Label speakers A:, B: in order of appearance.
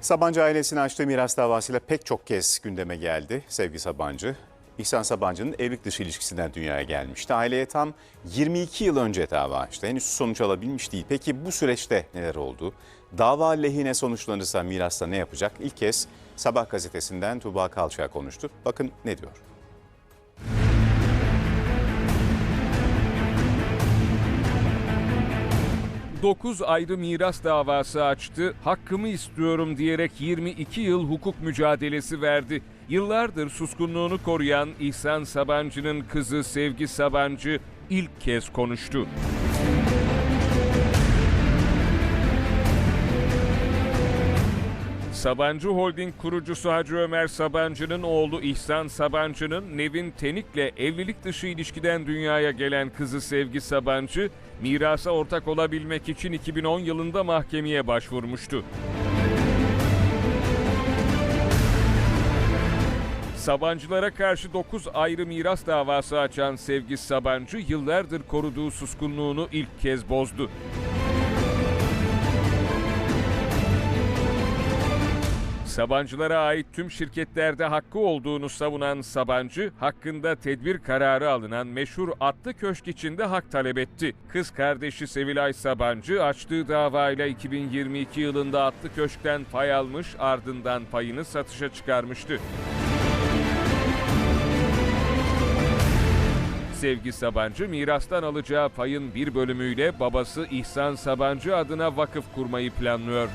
A: Sabancı ailesinin açtığı miras davasıyla pek çok kez gündeme geldi Sevgi Sabancı. İhsan Sabancı'nın evlilik dışı ilişkisinden dünyaya gelmişti. Aileye tam 22 yıl önce dava açtı. Henüz sonuç alabilmiş değil. Peki bu süreçte neler oldu? Dava lehine sonuçlanırsa mirasta ne yapacak? İlk kez Sabah gazetesinden Tuğba Kalçak'a konuştu. Bakın ne diyor?
B: Dokuz ayrı miras davası açtı, hakkımı istiyorum diyerek 22 yıl hukuk mücadelesi verdi. Yıllardır suskunluğunu koruyan İhsan Sabancı'nın kızı Sevgi Sabancı ilk kez konuştu. Sabancı Holding kurucusu Hacı Ömer Sabancı'nın oğlu İhsan Sabancı'nın Nevin Tenik'le evlilik dışı ilişkiden dünyaya gelen kızı Sevgi Sabancı, mirasa ortak olabilmek için 2010 yılında mahkemeye başvurmuştu. Sabancılara karşı 9 ayrı miras davası açan Sevgi Sabancı yıllardır koruduğu suskunluğunu ilk kez bozdu. Sabancılara ait tüm şirketlerde hakkı olduğunu savunan Sabancı, hakkında tedbir kararı alınan meşhur Atlı Köşk için de hak talep etti. Kız kardeşi Sevilay Sabancı açtığı davayla 2022 yılında Atlı Köşk'ten pay almış ardından payını satışa çıkarmıştı. Sevgi Sabancı mirastan alacağı payın bir bölümüyle babası İhsan Sabancı adına vakıf kurmayı planlıyor.